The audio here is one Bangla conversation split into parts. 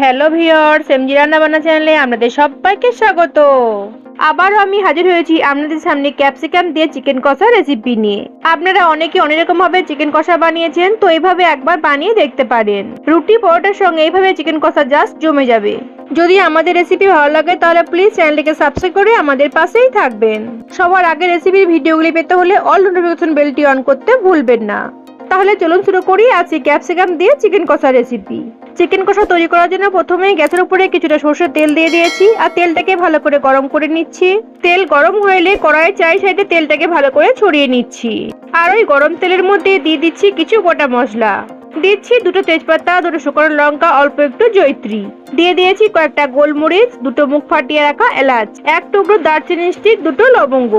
হ্যালো ভিওর সেমজি রান্না রান্নাবান্না চ্যানেলে আপনাদের সবাইকে স্বাগত। আবারও আমি হাজির হয়েছি আপনাদের সামনে ক্যাপসিকাম দিয়ে চিকেন কষা রেসিপি নিয়ে। আপনারা অনেকে অনেক রকম ভাবে চিকেন কষা বানিয়েছেন, তো এইভাবে একবার বানিয়ে দেখতে পারেন। রুটি, পরোটার সঙ্গে এইভাবে চিকেন কষা জাস্ট জমে যাবে। যদি আমাদের রেসিপি ভালো লাগে, তাহলে প্লিজ চ্যানেলটিকে সাবস্ক্রাইব করে আমাদের পাশেই থাকবেন। সবার আগে রেসিপির ভিডিওগুলি পেতে হলে অল নোটিফিকেশন বেলটি অন করতে ভুলবেন না। তাহলে চলুন শুরু করি আজকে ক্যাপসিকাম দিয়ে চিকেন কষা রেসিপি চিকেন কষা তৈরি করার জন্য প্রথমেই গ্যাসের উপরে কিছুটা সর্ষের তেল দিয়ে দিয়েছি, আর তেলটাকে ভালো করে গরম করে নিচ্ছি। তেল গরম হইলে কড়াইয়ের চাই সাইডে তেলটাকে ভালো করে ছড়িয়ে নিচ্ছি। আর ওই গরম তেলের মধ্যে দিয়ে দিচ্ছি কিছু গোটা মশলা। দিচ্ছি দুটো তেজপাতা, দুটো শুকনো লঙ্কা, অল্প একটু জৈত্রী দিয়ে দিয়েছি কয়েকটা গোলমরিচ, দুটো মুখ ফাটিয়ে রাখা এলাচ, এক টুকরো দারচিনি স্টিক, দুটো লবঙ্গ।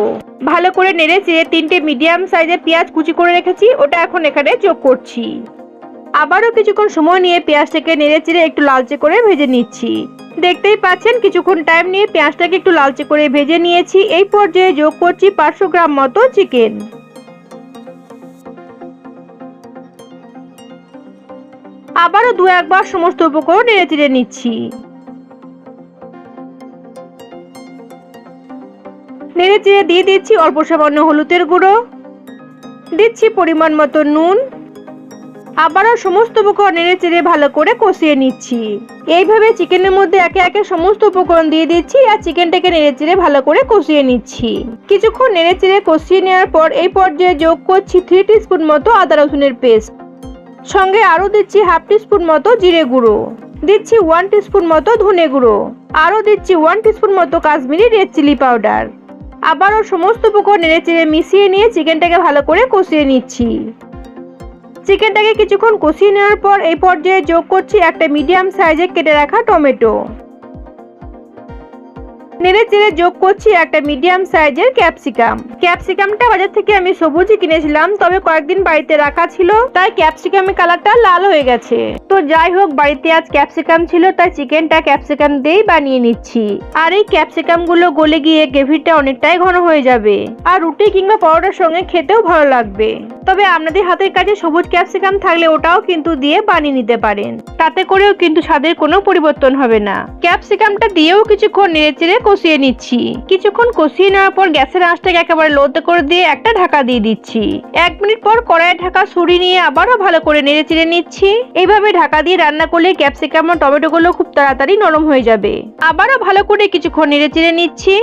ভালো করে নেড়ে চেড়ে তিনটে মিডিয়াম সাইজের পেঁয়াজ কুচি করে রেখেছি, ওটা এখন এখানে যোগ করছি। আবারও কিছুক্ষণ সময় নিয়ে পেঁয়াজটাকে নেড়ে চেড়ে একটু লালচে করে ভেজে নিচ্ছি। দেখতেই পাচ্ছেন কিছুক্ষণ টাইম নিয়ে পেঁয়াজটাকে একটু লালচে করে ভেজে নিয়েছি। এই পর্যায়ে যোগ করছি পাঁচশো গ্রাম মতো চিকেন আবারও দু একবার সমস্ত উপকরণ নেড়ে চেড়ে নিচ্ছি। নেড়ে চেড়ে দিয়ে দিচ্ছি অল্প সামান্য হলুদের গুঁড়ো। দিচ্ছি পরিমাণ মতো নুন। আবারও সমস্ত উপকরণ নেড়ে চেড়ে ভালো করে কষিয়ে নিচ্ছি। এইভাবে চিকেনের মধ্যে একে একে সমস্ত উপকরণ দিয়ে দিচ্ছি আর চিকেনটাকে নেড়ে চেড়ে ভালো করে কষিয়ে নিচ্ছি। কিছুক্ষণ নেড়ে চেড়ে কষিয়ে নেওয়ার পর এই পর্যায়ে যোগ করছি থ্রি টি স্পুন মতো আদা রসুনের পেস্ট সঙ্গে আরও দিচ্ছি হাফ স্পুন মতো জিরে গুঁড়ো। দিচ্ছি ওয়ান স্পুন মতো ধনে গুঁড়ো। আরও দিচ্ছি ওয়ান স্পুন মতো কাশ্মীরি রেড চিলি পাউডার। আবারও সমস্ত পুকুর নেড়ে চেড়ে মিশিয়ে নিয়ে চিকেনটাকে ভালো করে কষিয়ে নিচ্ছি। চিকেনটাকে কিছুক্ষণ কষিয়ে নেওয়ার পর এই পর্যায়ে যোগ করছি একটা মিডিয়াম সাইজে কেটে রাখা টমেটো। নেড়ে চেড়ে যোগ করছি একটা মিডিয়াম সাইজের ক্যাপসিকাম। ক্যাপসিকামটা বাজার থেকে আমি সবুজই কিনেছিলাম, তবে কয়েকদিন বাড়িতে রাখা ছিল, তাই ক্যাপসিকামের কালারটা লাল হয়ে গেছে। তো যাই হোক, বাড়িতে আজ ক্যাপসিকাম ছিল, তাই চিকেনটা ক্যাপসিকাম দিয়েই বানিয়ে নিচ্ছি। আর এই ক্যাপসিকামগুলো গলে গিয়ে গ্রেভিটা অনেকটাই ঘন হয়ে যাবে। আর রুটি কিংবা পরোটার সঙ্গে খেতেও ভালো লাগবে। তবে আপনাদের হাতের কাছে সবুজ ক্যাপসিকাম থাকলে ওটাও কিন্তু দিয়ে বানিয়ে নিতে পারেন। তাতে করেও কিন্তু স্বাদের কোনো পরিবর্তন হবে না। ক্যাপসিকামটা দিয়েও কিছুক্ষণ নেড়ে চেড়ে কষিয়ে নিচ্ছি। কিছুক্ষণ কষিয়ে নেওয়ার পর গ্যাসের আঁচটাকে একেবারে লোতে করে দিয়ে একটা ঢাকা দিয়ে দিচ্ছি। এক মিনিট পর কড়াইয়ের ঢাকা সরি নিয়ে আবারও ভালো করে নেড়ে চেড়ে নিচ্ছি। এইভাবে ঢাকা দিয়ে রান্না করলে ক্যাপসিকাম ও টমেটো গুলো খুব তাড়াতাড়ি নরম হয়ে যাবে। আবারও ভালো করে কিছুক্ষণ নেড়ে চেড়ে নিচ্ছি।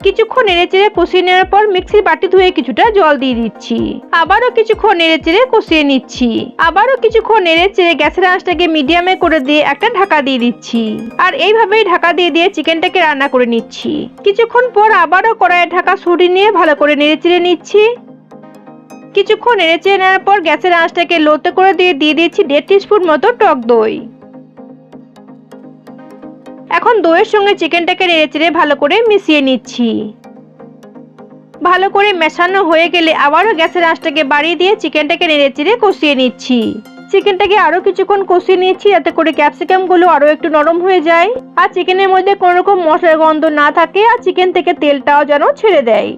কিছুক্ষণ নেড়ে চেড়ে কষিয়ে নেওয়ার পর মিক্সির বাটি ধুয়ে কিছুটা জল দিয়ে দিচ্ছি। আবারও কিছুক্ষণ নেড়ে চেড়ে কষিয়ে নিচ্ছি। আবারও কিছুক্ষণ নেড়ে চেড়ে গ্যাসের আঁচটাকে মিডিয়ামে করে দিয়ে একটা ঢাকা দিয়ে দিচ্ছি। আর এইভাবেই ঢাকা দিয়ে দিয়ে চিকেনটাকে রান্না করে নিচ্ছি। কিছুক্ষণ পর আবারও কড়াইয়ের ঢাকা সরিয়ে নিয়ে ভালো করে নেড়ে চেড়ে নিচ্ছি। কিছুক্ষণ নেড়ে চেড়ে নেওয়ার পর গ্যাসের আঁচটাকে লোতে করে দিয়ে দিয়ে দিচ্ছি দেড় স্পুন মতো টক দই। এখন দইয়ের সঙ্গে চিকেনটাকে নেড়ে চেড়ে ভালো করে মিশিয়ে নিচ্ছি। ভালো করে মেশানো হয়ে গেলে আবারও গ্যাসের আঁচটাকে বাড়িয়ে দিয়ে চিকেনটাকে নেড়ে চেড়ে কষিয়ে নিচ্ছি। চিকেনটাকে আরও কিছুক্ষণ কষিয়ে নিচ্ছি যাতে করে ক্যাপসিকামগুলো আরও আরও একটু নরম হয়ে যায়। আর চিকেনের মধ্যে কোনো রকম মশলার গন্ধ না থাকে আর চিকেন থেকে তেলটাও যেন ছেড়ে দেয়।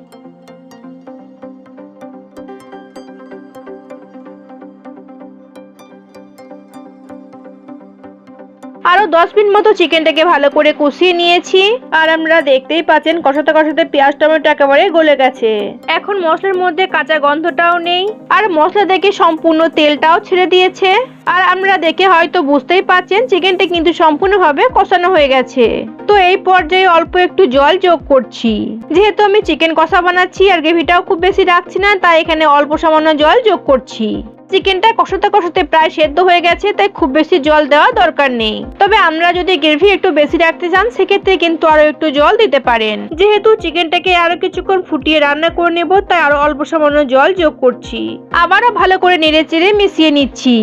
আরও দশ মিনিট মতো চিকেনটাকে ভালো করে কষিয়ে নিয়েছি। আর আমরা দেখতেই পাচ্ছেন কষাতে কষাতে পেঁয়াজ টমেটো একেবারে গলে গেছে। এখন মশলার মধ্যে কাঁচা গন্ধটাও নেই। আর মশলা দেখে সম্পূর্ণ তেলটাও ছেড়ে দিয়েছে। আর আমরা দেখে হয়তো বুঝতেই পাচ্ছেন চিকেনটা কিন্তু সম্পূর্ণভাবে কষানো হয়ে গেছে। তো এই পর্যায়ে অল্প একটু জল যোগ করছি। যেহেতু আমি চিকেন কষা বানাচ্ছি আর গ্রেভিটাও খুব বেশি রাখছি না, তাই এখানে অল্প সামান্য জল যোগ করছি। চিকেনটা কষাতে কষাতে প্রায় সেদ্ধ হয়ে গেছে, তাই খুব বেশি জল দেওয়া দরকার নেই। তবে আমরা যদি গ্রেভি একটু বেশি রাখতে চান, সেক্ষেত্রে কিন্তু আরও একটু জল দিতে পারেন। যেহেতু চিকেনটাকে আরও কিছুক্ষণ ফুটিয়ে রান্না করে নেব, তাই আরও অল্প সামান্য জল যোগ করছি। আবারও ভালো করে নেড়ে চেড়ে মিশিয়ে নিচ্ছি।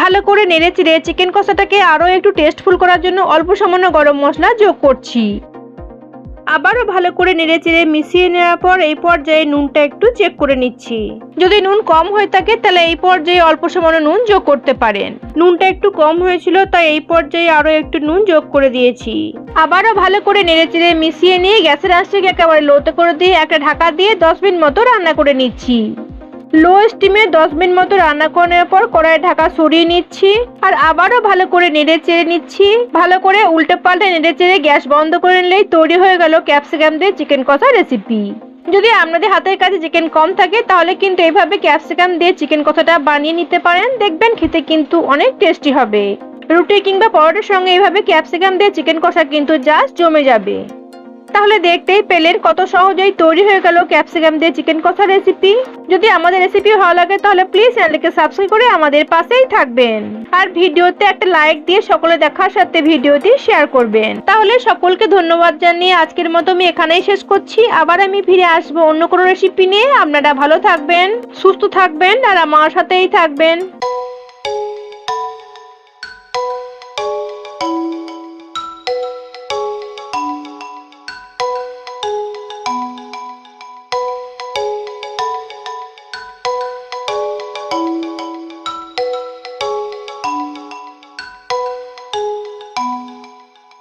ভালো করে নেড়ে চেড়ে চিকেন কষাটাকে আরও একটু টেস্টফুল করার জন্য অল্প সামান্য গরম মশলা যোগ করছি। আবারও ভালো করে নেড়েচেড়ে মিশিয়ে নেওয়ার পর এই পর্যায়ে নুনটা একটু চেক করে নিচ্ছি। যদি নুন কম হয়ে থাকে, তাহলে এই পর্যায়ে অল্প সামান্য নুন যোগ করতে পারেন। নুনটা একটু কম হয়েছিল, তাই এই পর্যায়ে আরও একটু নুন যোগ করে দিয়েছি। আবারও ভালো করে নেড়েচেড়ে মিশিয়ে নিয়ে গ্যাসের আঁচটাকে একেবারে লোতে করে দিয়ে একটা ঢাকা দিয়ে দশ মিনিট মতো রান্না করে নিচ্ছি। লো স্টিমে দশ মিনিট মতো রান্না করার পর কড়াই ঢাকা সরিয়ে নিচ্ছি। আর আবারও ভালো করে নেড়ে চেড়ে নিচ্ছি। ভালো করে উল্টে পাল্টে নেড়ে চেড়ে গ্যাস বন্ধ করে নিলেই তৈরি হয়ে গেল ক্যাপসিকাম দিয়ে চিকেন কষা রেসিপি যদি আপনাদের হাতের কাছে চিকেন কম থাকে, তাহলে কিন্তু এইভাবে ক্যাপসিকাম দিয়ে চিকেন কষাটা বানিয়ে নিতে পারেন। দেখবেন খেতে কিন্তু অনেক টেস্টি হবে। রুটি কিংবা পরোটার সঙ্গে এইভাবে ক্যাপসিকাম দিয়ে চিকেন কষা কিন্তু জাস্ট জমে যাবে। তাহলে দেখতেই পেলেন কত সহজেই তৈরি হয়ে গেল ক্যাপসিকাম দিয়ে চিকেন কষা রেসিপি যদি আমাদের রেসিপি ভালো লাগে, তাহলে প্লিজ চ্যানেলকে সাবস্ক্রাইব করে আমাদের পাশেই থাকবেন। আর ভিডিওতে একটা লাইক দিয়ে সকলে দেখার সাথে ভিডিওটি শেয়ার করবেন। তাহলে সকলকে ধন্যবাদ জানিয়ে আজকের মতো আমি এখানেই শেষ করছি। আবার আমি ফিরে আসব অন্য কোনো রেসিপি নিয়ে। আপনারা ভালো থাকবেন, সুস্থ থাকবেন, আর আমার সাথেই থাকবেন।